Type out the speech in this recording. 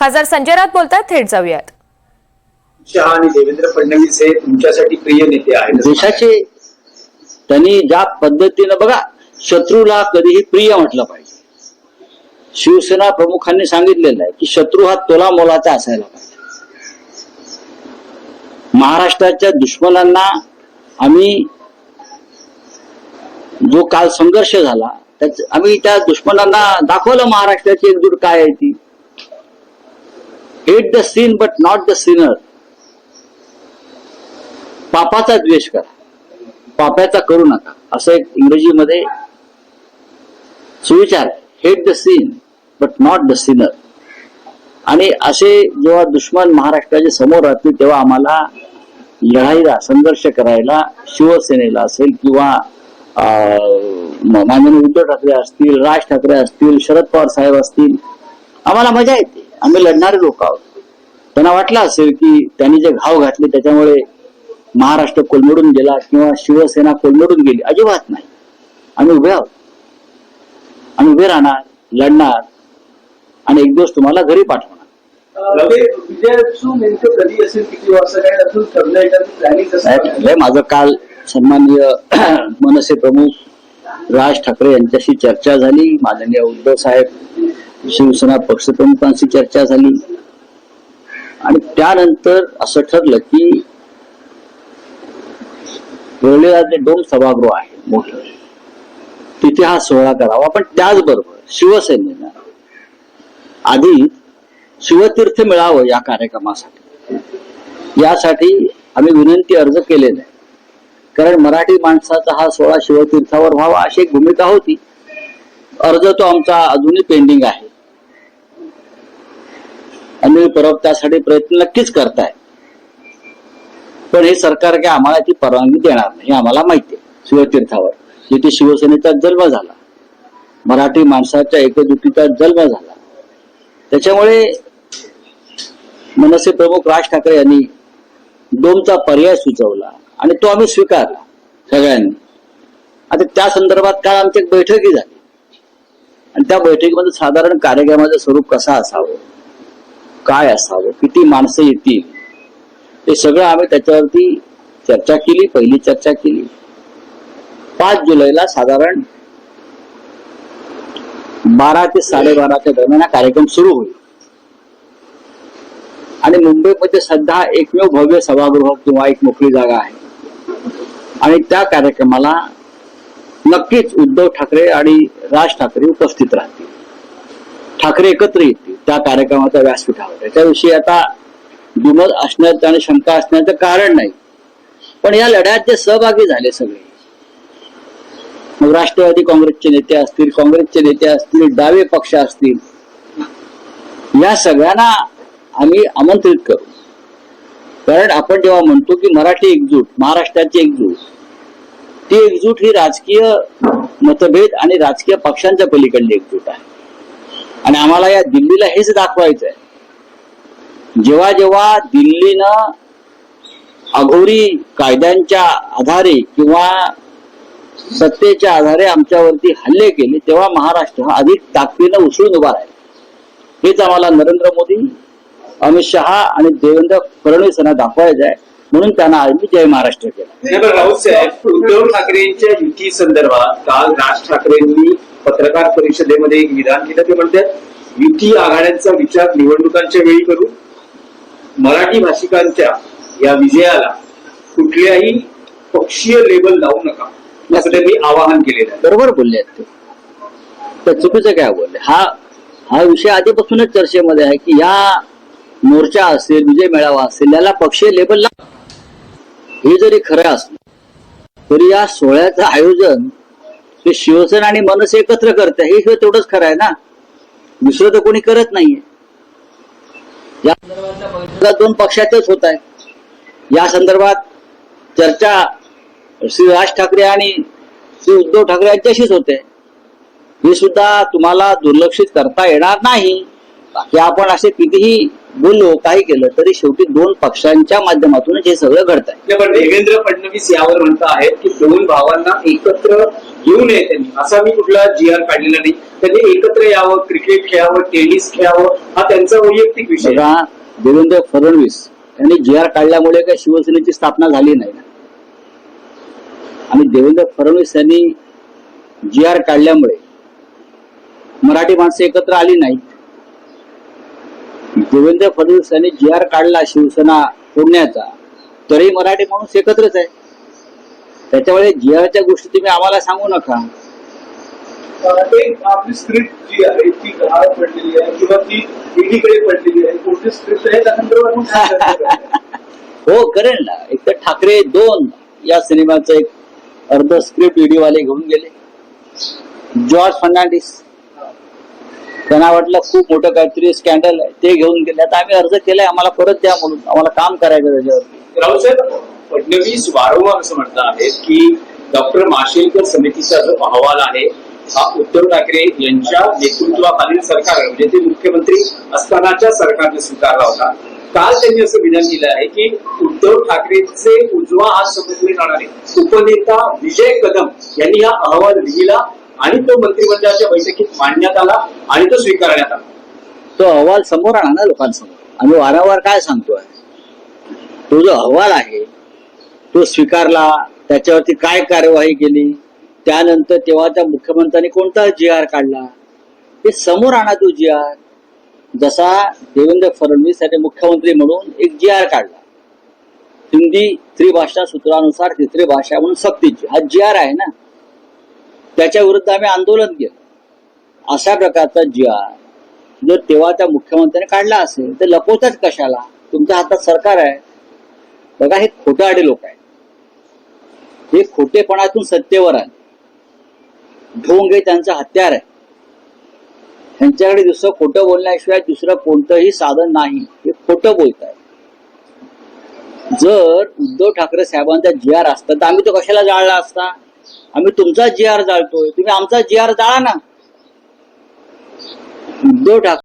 खासदार संजय राऊत बोलतात थेट जाऊयात. शहा आणि देवेंद्र फडणवीस हे तुमच्यासाठी प्रिय नेते आहेत. देशाचे त्यांनी ज्या पद्धतीनं बघा शत्रूला कधीही प्रिय म्हटलं पाहिजे. शिवसेना प्रमुखांनी सांगितलेलं आहे की शत्रू हा तोला मोलाचा असायला पाहिजे. महाराष्ट्राच्या दुश्मनांना आम्ही जो काल संघर्ष झाला त्याच आम्ही त्या दुश्मनांना दाखवलं महाराष्ट्राची एकजूट काय आहे ती. Hate the sin but not the sinner पापाचा द्वेष करा. पाप्याचा करू नका. असं एक इंग्रजीमध्ये सुविचार hate the sin but not the sinner आणि असे जेव्हा दुश्मन महाराष्ट्राच्या समोर राहतील तेव्हा आम्हाला लढाईला संघर्ष करायला शिवसेनेला असेल किंवा अं, माननीय उद्धव ठाकरे असतील राज ठाकरे असतील शरद पवार साहेब असतील आम्हाला मजा येते. आम्ही लढणारे लोक आहोत. त्यांना वाटलं असेल की त्यांनी जे घाव घातले त्याच्यामुळे महाराष्ट्र कोलमडून गेला किंवा शिवसेना कोलमडून गेली अजिबात नाही. आम्ही उभे आहोत. आम्ही उभे राहणार लढणार आणि एक दिवस तुम्हाला घरी पाठवणार. माझं काल सन्माननीय मनसे प्रमुख राज ठाकरे यांच्याशी चर्चा झाली. माननीय उद्धव साहेब शिवसेना पक्षप्रमुखांशी चर्चा झाली. आणि त्यानंतर असं ठरलं की वेळेला दोन डोम सभागृह आहे मोठं. तिथे हा सोहळा करावा. पण त्याचबरोबर शिवसेनेनं आधी शिवतीर्थ मिळावं या कार्यक्रमासाठी. यासाठी आम्ही विनंती अर्ज केलेला आहे. कारण मराठी माणसाचा हा सोहळा शिवतीर्थावर व्हावा अशी एक भूमिका होती. अर्ज तो आमचा अजूनही पेंडिंग आहे. अनिल परब त्यासाठी प्रयत्न नक्कीच करताय. पण हे सरकार काय आम्हाला ती परवानगी देणार नाही हे आम्हाला माहिती आहे. शिवतीर्थावर. जिथे शिवसेनेचा जन्म झाला मराठी माणसाच्या एकजुटीचा जन्म झाला. त्याच्यामुळे मनसे प्रमुख राज ठाकरे यांनी डोमचा पर्याय सुचवला आणि तो आम्ही स्वीकारला सगळ्यांनी. आता त्या संदर्भात काल आमची एक बैठकही झाली. आणि त्या बैठकीमध्ये साधारण कार्यक्रमाचं स्वरूप कसं असावं? काय असावं? किती माणसं येतील? हे सगळं आम्ही त्याच्यावरती चर्चा केली पहिली चर्चा केली. पाच जुलैला साधारण बारा ते साडेबाराच्या दरम्यान हा कार्यक्रम सुरू होईल. आणि मुंबईमध्ये सध्या एकमेव भव्य सभागृह किंवा एक मोकळी जागा आहे. आणि त्या कार्यक्रमाला नक्कीच उद्धव ठाकरे आणि राज ठाकरे उपस्थित राहतील. ठाकरे एकत्र येतील. त्या कार्यक्रमाचा व्यासपीठावर त्याच्याविषयी आता दुमत असण्याचं आणि शंका असण्याचं कारण नाही. पण या लढ्यात जे सहभागी झाले सगळे मग राष्ट्रवादी काँग्रेसचे नेते असतील काँग्रेसचे नेते असतील डावे पक्ष असतील या सगळ्यांना आम्ही आमंत्रित करू. कारण आपण जेव्हा म्हणतो की मराठी एकजूट महाराष्ट्राची एकजूट ती एकजूट ही राजकीय मतभेद आणि राजकीय पक्षांच्या पलीकडली एकजूट आहे. आणि आम्हाला या दिल्लीला हेच दाखवायचं आहे जेव्हा जेव्हा दिल्लीनं अघोरी कायद्यांच्या आधारे किंवा सत्तेच्या आधारे आमच्यावरती हल्ले केले तेव्हा महाराष्ट्र हा अधिक ताकदीनं उसळून उभा राहील. हेच आम्हाला नरेंद्र मोदी अमित शहा आणि देवेंद्र फडणवीस यांना दाखवायचं आहे. म्हणून त्यांना आज मी जय महाराष्ट्र केला. राऊत साहेब उद्धव ठाकरेंच्या युती संदर्भात काल राज ठाकरेंनी पत्रकार परिषदेमध्ये एक विधान केलं. ते म्हणतात युती आघाड्यांचा विचार निवडणुकांच्या वेळी करू. मराठी भाषिकांच्या या विजयाला कुठल्याही पक्षीय लेबल लावू नका. असं त्यांनी आवाहन केलेलं आहे. बरोबर बोलले आहेत ते. तर चुकीचं काय बोलले? हा हा विषय आधीपासूनच चर्चेमध्ये आहे की या मोर्चा असेल विजय मेळावा असेल याला पक्षीय लेबल लाव हे जरी खरं असलं तरी या सोहळ्याचं आयोजन ते शिवसेना आणि मनसे एकत्र करते हे शिवाय तेवढंच खरं आहे ना? दुसरं तर कोणी करत नाहीये. या संदर्भातल्या बैठका दोन पक्षातच होत आहे या संदर्भात चर्चा श्री राज ठाकरे आणि श्री उद्धव ठाकरे यांच्याशीच होते. हे सुद्धा तुम्हाला दुर्लक्षित करता येणार नाही. बाकी आपण असे कितीही बोललो काही केलं तरी शेवटी दोन पक्षांच्या माध्यमातून हे सगळं घडत आहे पण देवेंद्र फडणवीस यावर म्हणत आहेत की दोन भावांना एकत्र येऊ नये त्यांनी असा मी कुठला जी आर काढलेला नाही. त्यांनी एकत्र यावं क्रिकेट खेळावं टेनिस खेळावं हा त्यांचा वैयक्तिक विषय. देवेंद्र फडणवीस यांनी जी आर काढल्यामुळे काही शिवसेनेची स्थापना झाली नाही. आणि देवेंद्र फडणवीस यांनी जी आर काढल्यामुळे मराठी माणसं एकत्र आली नाहीत. देवेंद्र फडणवीस यांनी जी आर काढला शिवसेना फोडण्याचा तरी मराठी माणूस एकत्रच आहे. त्याच्यामुळे जी आरच्या गोष्टी तुम्ही आम्हाला सांगू नका. एक आपली स्क्रिप्ट जी आहे ती गहाळ पडलेली आहे किंवा ती ईडीकडे पडलेली आहे. कोणती स्क्रिप्ट आहे त्या संदर्भात आपण काय चर्चा करूया? हो करेल ना. एक तर ठाकरे दोन या सिनेमाचं एक अर्ध स्क्रिप्ट व्हिडिओ वाले घेऊन गेले. जॉर्ज फर्नांडिस. त्यांना वाटलं खूप मोठं काहीतरी स्कॅन्डल आहे. ते घेऊन गेले. आता आम्ही अर्ज केलाय आम्हाला परत द्या म्हणून. आम्हाला काम करायचं त्याच्यावरती. फडणवीस वारंवार असं म्हणत आहेत की डॉक्टर माशेलकर समितीचा जो अहवाल आहे हा उद्धव ठाकरे यांच्या नेतृत्वाखालील सरकार म्हणजे ते मुख्यमंत्री असतानाच्या सरकारने स्वीकारला होता. काल त्यांनी असं विधान केलं आहे की उद्धव ठाकरेंचे उजवा हात समजले जाणारे उपनेता विजय कदम यांनी हा अहवाल लिहिला आणि तो मंत्रिमंडळाच्या बैठकीत मांडण्यात आला आणि तो स्वीकारण्यात आला. तो अहवाल समोर आणा ना लोकांसमोर. आम्ही वारंवार काय सांगतोय? तो जो अहवाल आहे तो स्वीकारला त्याच्यावरती काय कार्यवाही केली त्यानंतर तेव्हा त्या मुख्यमंत्र्यांनी कोणता जी आर काढला? हे समोर आणा तो जी आर जसा देवेंद्र फडणवीस यांनी मुख्यमंत्री म्हणून एक जी आर काढला. हिंदी त्रिभाषा सूत्रानुसार तिसरी भाषा म्हणून सक्तीची. हा जी आर आहे ना? त्याच्या विरुद्ध आम्ही आंदोलन केलं. अशा प्रकारचा जी आर जर तेव्हा त्या मुख्यमंत्र्यांनी काढला असेल तर लपवतात कशाला? तुमच्या हातात सरकार आहे. बघा हे खोटाडे लोक आहेत. हे खोटेपणातून सत्तेवर आहे ढोंग हे त्यांचं हत्यार आहे. त्यांच्याकडे दुसरं खोटं बोलण्याशिवाय दुसरं कोणतंही साधन नाही. हे खोटं बोलत आहे जर उद्धव ठाकरे साहेबांचा जी आर असता तर आम्ही तो कशाला जाळला असता? आम्ही तुमचा जी आर जाळतोय. तुम्ही आमचा जी आर जाळा ना. उद्धव ठाकरे